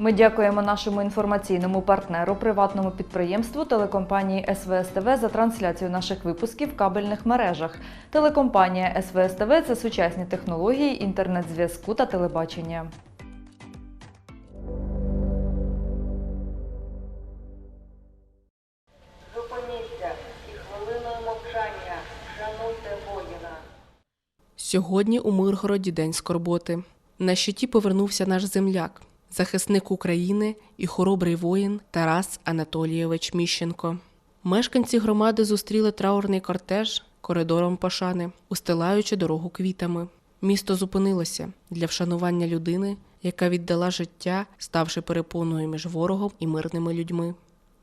Ми дякуємо нашому інформаційному партнеру, приватному підприємству телекомпанії СВСТВ за трансляцію наших випусків в кабельних мережах. Телекомпанія СВСТВ – це сучасні технології інтернет-зв'язку та телебачення. Сьогодні у Миргороді день скорботи. На щиті повернувся наш земляк, захисник України і хоробрий воїн Тарас Анатолійович Міщенко. Мешканці громади зустріли траурний кортеж коридором пошани, устилаючи дорогу квітами. Місто зупинилося для вшанування людини, яка віддала життя, ставши перепоною між ворогом і мирними людьми.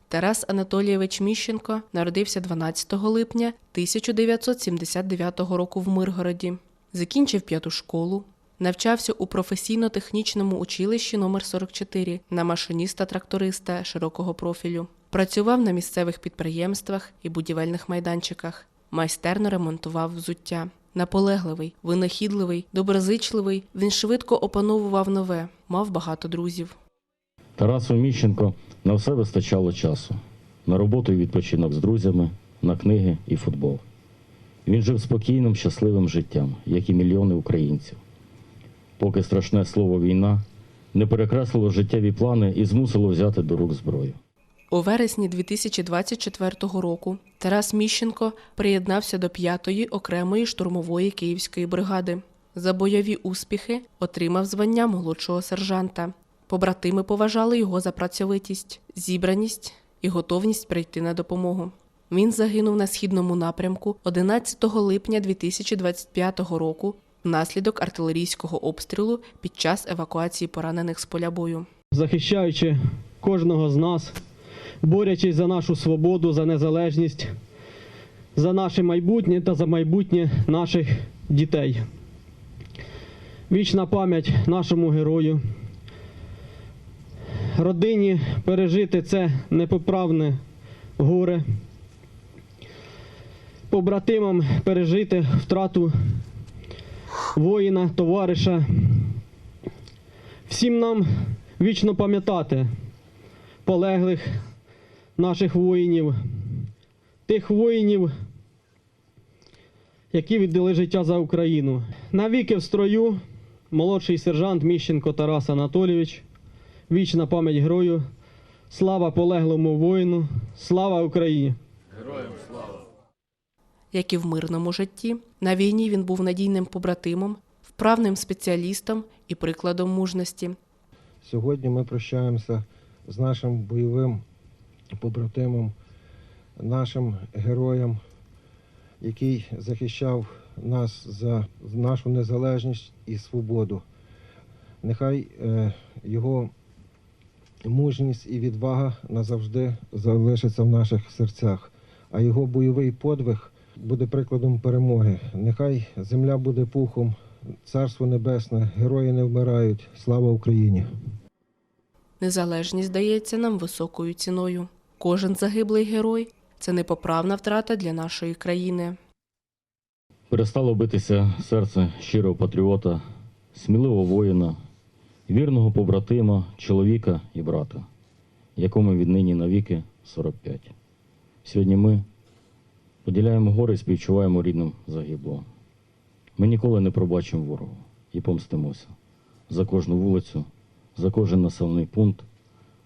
Тарас Анатолійович Міщенко народився 12 липня 1979 року в Миргороді. Закінчив п'яту школу, навчався у професійно-технічному училищі номер 44 на машиніста-тракториста широкого профілю. Працював на місцевих підприємствах і будівельних майданчиках. Майстерно ремонтував взуття. Наполегливий, винахідливий, доброзичливий, він швидко опановував нове, мав багато друзів. Тарасу Міщенко на все вистачало часу. На роботу і відпочинок з друзями, на книги і футбол. Він жив спокійним, щасливим життям, як і мільйони українців. Поки страшне слово війна не перекреслило життєві плани і змусило взяти до рук зброю. У вересні 2024 року Тарас Міщенко приєднався до 5-ї окремої штурмової київської бригади. За бойові успіхи отримав звання молодшого сержанта. Побратими поважали його за працьовитість, зібраність і готовність прийти на допомогу. Він загинув на східному напрямку 11 липня 2025 року внаслідок артилерійського обстрілу під час евакуації поранених з поля бою. захищаючи кожного з нас, борючись за нашу свободу, за незалежність, за наше майбутнє та за майбутнє наших дітей. Вічна пам'ять нашому герою. Родині пережити це непоправне горе. Побратимам пережити втрату воїна, товариша. Всім нам вічно пам'ятати полеглих наших воїнів, тих воїнів, які віддали життя за Україну. Навіки в строю молодший сержант Міщенко Тарас Анатолійович. Вічна пам'ять герою. Слава полеглому воїну, слава Україні! Як і в мирному житті, на війні він був надійним побратимом, вправним спеціалістом і прикладом мужності. Сьогодні ми прощаємося з нашим бойовим побратимом, нашим героєм, який захищав нас за нашу незалежність і свободу. Нехай е, його мужність і відвага назавжди залишаться в наших серцях, а його бойовий подвиг буде прикладом перемоги. Нехай земля буде пухом, царство небесне, герої не вмирають. Слава Україні! Незалежність дається нам високою ціною. Кожен загиблий герой це непоправна втрата для нашої країни. Перестало битися серце щирого патріота, сміливого воїна, вірного побратима, чоловіка і брата, якому віднині навіки 45. Сьогодні ми поділяємо гори і співчуваємо рідним загиблого. Ми ніколи не пробачимо ворогу і помстимося за кожну вулицю, за кожен населений пункт,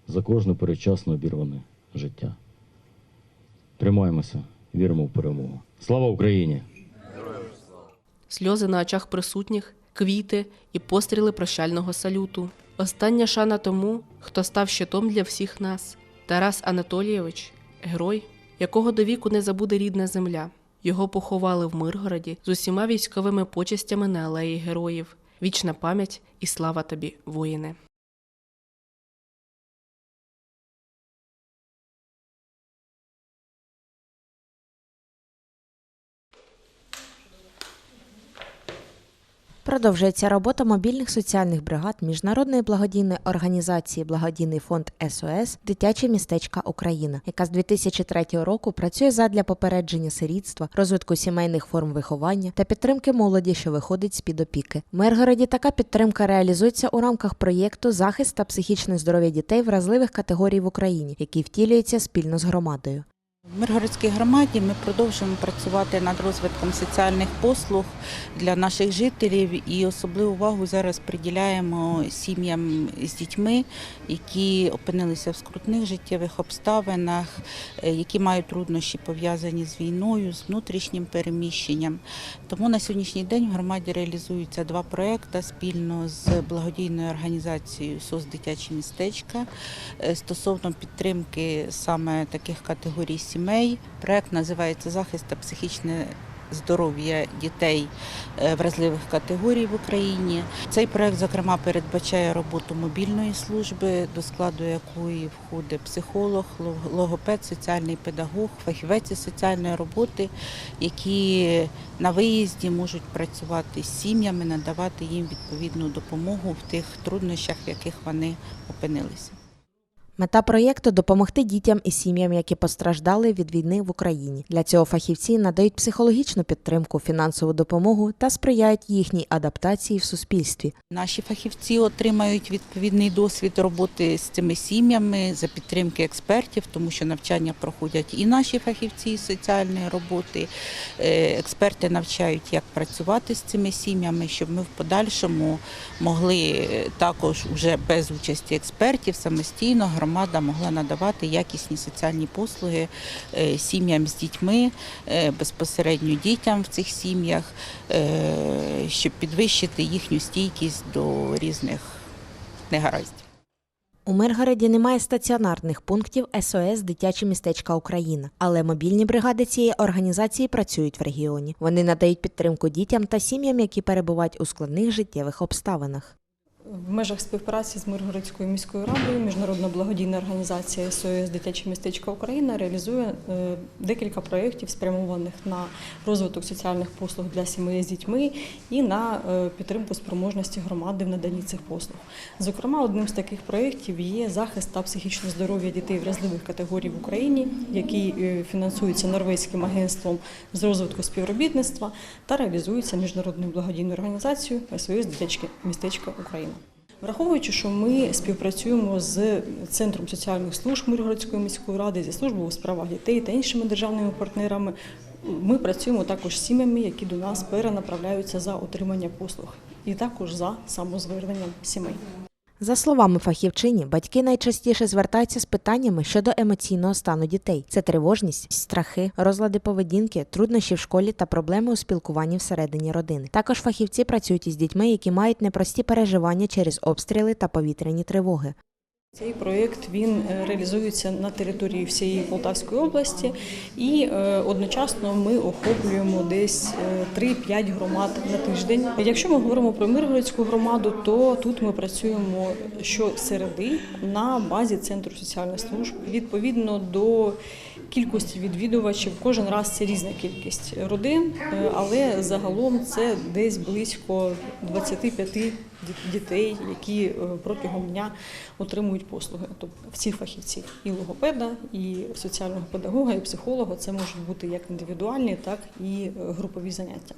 за кожне передчасно обірване життя. Тримаємося, віримо в перемогу. Слава Україні! Сльози на очах присутніх, квіти і постріли прощального салюту. Остання шана тому, хто став щитом для всіх нас. Тарас Анатолійович, герой, якого до віку не забуде рідна земля. Його поховали в Миргороді з усіма військовими почестями на алеї героїв. Вічна пам'ять і слава тобі, воїне. Продовжується робота мобільних соціальних бригад міжнародної благодійної організації Благодійний фонд СОС Дитяче містечка Україна, яка з 2003 року працює задля попередження сирітства, розвитку сімейних форм виховання та підтримки молоді, що виходить з під опіки. В Миргороді така підтримка реалізується у рамках проєкту Захист та психічне здоров'я дітей вразливих категорій в Україні, який втілюється спільно з громадою. В Миргородській громаді ми продовжуємо працювати над розвитком соціальних послуг для наших жителів і особливу увагу зараз приділяємо сім'ям з дітьми, які опинилися в скрутних життєвих обставинах, е, які мають труднощі пов'язані з війною, з внутрішнім переміщенням. Тому на сьогоднішній день в громаді реалізуються два проекти спільно з благодійною організацією СОС Дитячі містечка е, стосовно підтримки саме таких категорій сімей. Проект називається Захист та психічне здоров'я дітей е, вразливих категорій в Україні. Цей проект, зокрема, передбачає роботу мобільної служби, до складу якої входить психолог, логопед, соціальний педагог, фахівець соціальної роботи, які на виїзді можуть працювати з сім'ями, надавати їм відповідну допомогу в тих труднощах, в яких вони опинилися. Мета проєкту допомогти дітям і сім'ям, які постраждали від війни в Україні. Для цього фахівці надають психологічну підтримку, фінансову допомогу та сприяють їхній адаптації в суспільстві. Наші фахівці отримають відповідний досвід роботи з цими сім'ями за підтримки експертів, тому що навчання проходять і наші фахівці з соціальної роботи. Е, Експерти навчають, як працювати з цими сім'ями, щоб ми в подальшому могли також вже без участі експертів самостійно громада могла надавати якісні соціальні послуги е, сім'ям з дітьми, е, безпосередньо дітям в цих сім'ях, е, щоб підвищити їхню стійкість до різних негараздів. У Миргороді немає стаціонарних пунктів СОС Дитяче містечка Україна, але мобільні бригади цієї організації працюють в регіоні. Вони надають підтримку дітям та сім'ям, які перебувають у складних життєвих обставинах. В межах співпраці з Миргородською міською радою міжнародна благодійна організація СОС Дитяче містечко Україна реалізує е, декілька проєктів, спрямованих на розвиток соціальних послуг для сімей з дітьми і на е, підтримку спроможності громади в наданні цих послуг. Зокрема, одним з таких проєктів є захист та психічне здоров'я дітей вразливих категорій в Україні, який е, фінансується Норвезьким агентством з розвитку співробітництва та реалізується міжнародною благодійною організацією СОС Дитяче містечко Україна. Враховуючи, що ми співпрацюємо з Центром соціальних служб Миргородської міської ради, зі службою у справах дітей та іншими державними партнерами, ми працюємо також з сім'ями, які до нас перенаправляються за отримання послуг, і також за самозверненням сімей. За словами фахівчині, батьки найчастіше звертаються з питаннями щодо емоційного стану дітей: це тривожність, страхи, розлади поведінки, труднощі в школі та проблеми у спілкуванні всередині родини. Також фахівці працюють із дітьми, які мають непрості переживання через обстріли та повітряні тривоги. Цей проєкт він е, реалізується на території всієї Полтавської області, і е, одночасно ми охоплюємо десь е, 3-5 громад на тиждень. Якщо ми говоримо про Миргородську громаду, то тут ми працюємо щосереди на базі центру соціальних служб. Відповідно до кількості відвідувачів, кожен раз це різна кількість родин, е, але загалом це десь близько 25 дітей, які е, протягом дня отримують послуги. Тобто всіх фахівців і логопеда, і соціального педагога, і психолога. Це можуть бути як індивідуальні, так і е, групові заняття.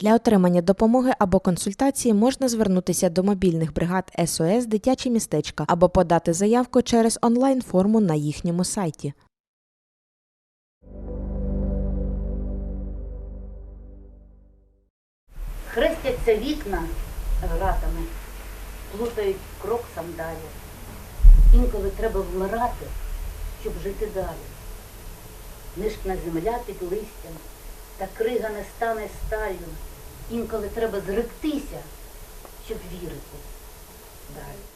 Для отримання допомоги або консультації можна звернутися до мобільних бригад СОС Дитячі містечка або подати заявку через онлайн-форму на їхньому сайті. Хрестяться вікна гратами, плутають крок сандалі. Інколи треба вмирати, щоб жити далі. Нишкна земля під листям, та крига не стане сталью. Інколи треба зректися, щоб вірити далі.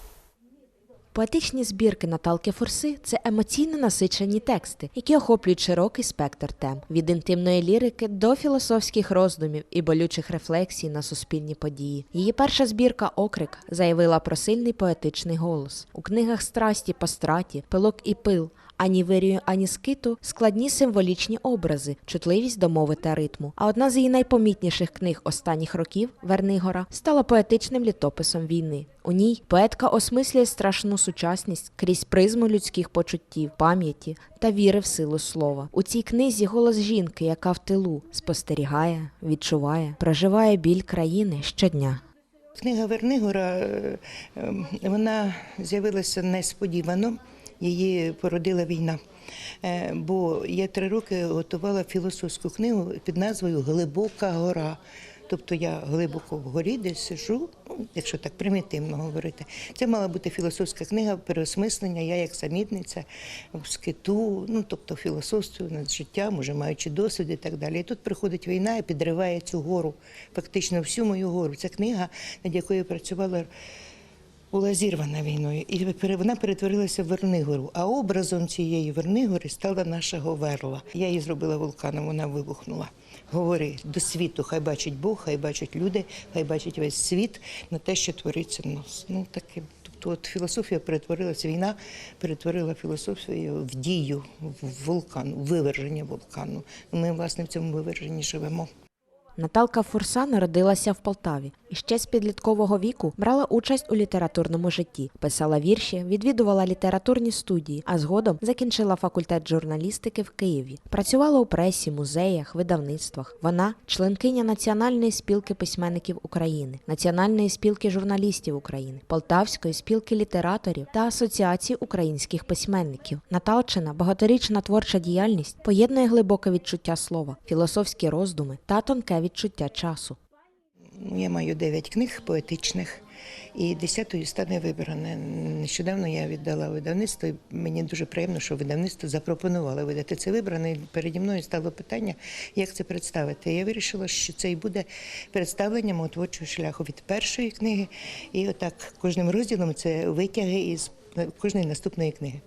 Поетичні збірки Наталки Фурси це емоційно насичені тексти, які охоплюють широкий спектр тем від інтимної лірики до філософських роздумів і болючих рефлексій на суспільні події. Її перша збірка Окрик заявила про сильний поетичний голос у книгах Страсті по страті, Пилок і пил. Ані вирію, ані скиту складні символічні образи, чутливість до мови та ритму. А одна з її найпомітніших книг останніх років Вернигора стала поетичним літописом війни. У ній поетка осмислює страшну сучасність крізь призму людських почуттів, пам'яті та віри в силу слова. У цій книзі голос жінки, яка в тилу спостерігає, відчуває, проживає біль країни щодня. Книга Вернигора е, е, вона з'явилася несподівано. Її породила війна. Е, Бо я три роки готувала філософську книгу під назвою Глибока гора. Тобто я глибоко в горі, де сижу, ну, якщо так примітивно говорити. Це мала бути філософська книга переосмислення. Я як самітниця в скиту, ну тобто філософствую над життям, уже маючи досвід і так далі. І тут приходить війна і підриває цю гору, фактично всю мою гору. Це книга, над якою я працювала була зірвана війною, і вона перетворилася в Вернигору. А образом цієї Вернигори стала наша Говерла. Я її зробила вулканом, вона вибухнула. Говори до світу, хай бачить Бог, хай бачать люди, хай бачить весь світ на те, що твориться в нас. Ну таке. Тобто от філософія перетворилася, війна перетворила філософію в дію, в вулкан, в виверження вулкану. Ми, власне, в цьому виверженні живемо. Наталка Фурса народилася в Полтаві і ще з підліткового віку брала участь у літературному житті, писала вірші, відвідувала літературні студії, а згодом закінчила факультет журналістики в Києві. Працювала у пресі, музеях, видавництвах. Вона членкиня Національної спілки письменників України, Національної спілки журналістів України, Полтавської спілки літераторів та Асоціації українських письменників. Наталчина багаторічна творча діяльність поєднує глибоке відчуття слова, філософські роздуми та тонке відчуття часу. Ну, Я маю дев'ять книг поетичних, і десятою стане вибрана. Нещодавно я віддала видавництво. і Мені дуже приємно, що видавництво запропонувало видати це вибране. Переді мною стало питання, як це представити. Я вирішила, що це і буде представленням творчого шляху від першої книги. І отак кожним розділом це витяги із кожної наступної книги.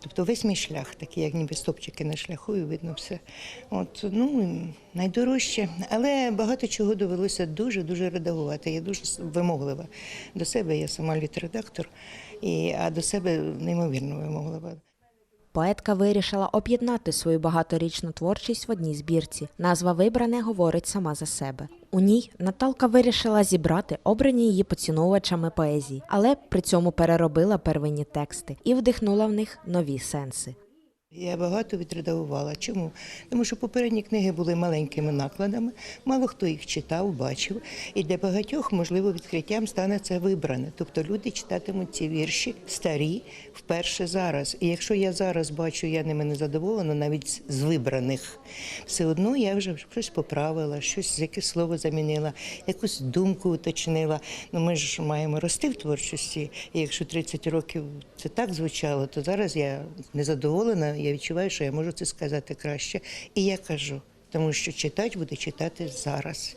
Тобто весь мій шлях, такий, як ніби стопчики на шляху, і видно все. От, ну, найдорожче. Але багато чого довелося дуже-дуже редагувати. Я дуже вимоглива до себе. Я сама літредактор, і, а до себе неймовірно вимоглива. Поетка вирішила об'єднати свою багаторічну творчість в одній збірці. Назва вибране говорить сама за себе. У ній Наталка вирішила зібрати обрані її поціновувачами поезії, але при цьому переробила первинні тексти і вдихнула в них нові сенси. Я багато відредагувала. Чому? Тому що попередні книги були маленькими накладами, мало хто їх читав, бачив. І для багатьох, можливо, відкриттям стане це вибране. Тобто люди читатимуть ці вірші старі вперше зараз. І якщо я зараз бачу, я ними не задоволена, навіть з вибраних, все одно я вже щось поправила, щось якесь слово замінила, якусь думку уточнила. Ну ми ж маємо рости в творчості. І якщо 30 років це так звучало, то зараз я незадоволена. Я відчуваю, що я можу це сказати краще. І я кажу, тому що читач буде читати зараз.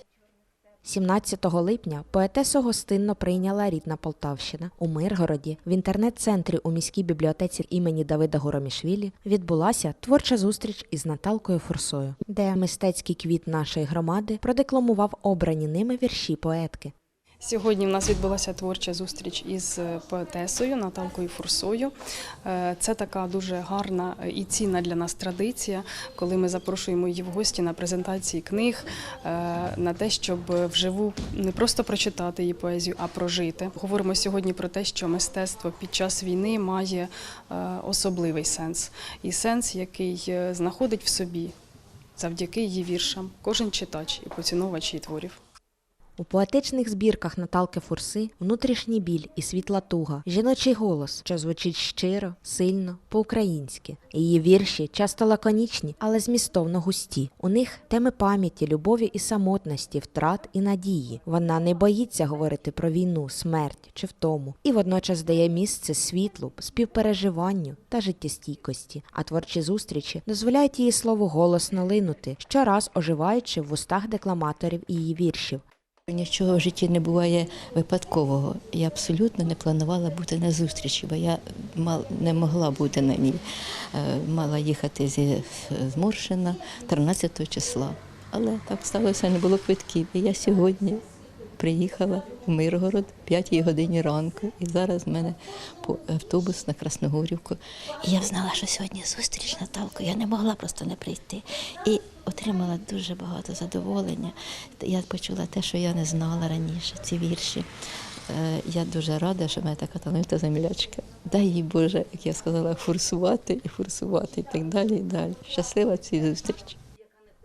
17 липня поетесу гостинно прийняла рідна Полтавщина. У Миргороді в інтернет-центрі у міській бібліотеці імені Давида Горомішвілі відбулася творча зустріч із Наталкою Фурсою, де мистецький квіт нашої громади продекламував обрані ними вірші поетки. Сьогодні в нас відбулася творча зустріч із е, поетесою Наталкою Фурсою. Е, Це така дуже гарна і цінна для нас традиція, коли ми запрошуємо її в гості на презентації книг, е, на те, щоб вживу не просто прочитати її поезію, а прожити. Говоримо сьогодні про те, що мистецтво під час війни має е, особливий сенс, і сенс, який е, знаходить в собі завдяки її віршам кожен читач і поціновувач її творів. У поетичних збірках Наталки Фурси внутрішній біль і світла туга, жіночий голос, що звучить щиро, сильно, по-українськи. Її вірші часто лаконічні, але змістовно густі. У них теми пам'яті, любові і самотності, втрат і надії. Вона не боїться говорити про війну, смерть чи втому, і водночас дає місце світлу, співпереживанню та життєстійкості. А творчі зустрічі дозволяють її слово голосно линути, щораз оживаючи в устах декламаторів її віршів. Нічого в житті не буває випадкового. Я абсолютно не планувала бути на зустрічі, бо я не могла бути на ній. Е, Мала їхати зі з Моршина 13 числа. Але так сталося, не було квитків. І я сьогодні приїхала в Миргород в 5 годині ранку. І зараз в мене автобус на Красногорівку. І я знала, що сьогодні зустріч Наталку. Я не могла просто не прийти. І отримала дуже багато задоволення. Я почула те, що я не знала раніше, ці вірші. Е, Я дуже рада, що в мене така талановита землячка. Дай їй Боже, як я сказала, фурсувати і фурсувати, і так далі, і далі. Щаслива цій зустрічі.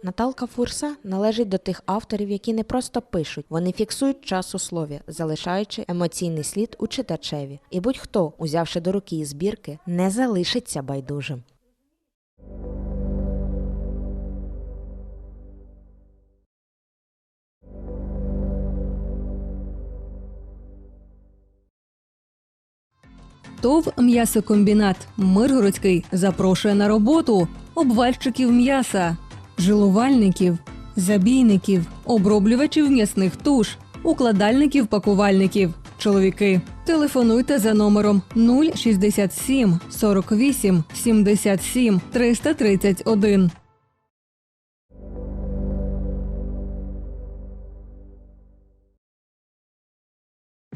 Наталка Фурса належить до тих авторів, які не просто пишуть, вони фіксують час у слові, залишаючи емоційний слід у читачеві. І будь-хто, узявши до руки збірки, не залишиться байдужим. ТОВ «М'ясокомбінат» Миргородський запрошує на роботу обвальщиків м'яса, жилувальників, забійників, оброблювачів м'ясних туш, укладальників пакувальників. Чоловіки, телефонуйте за номером 067 48 77 331.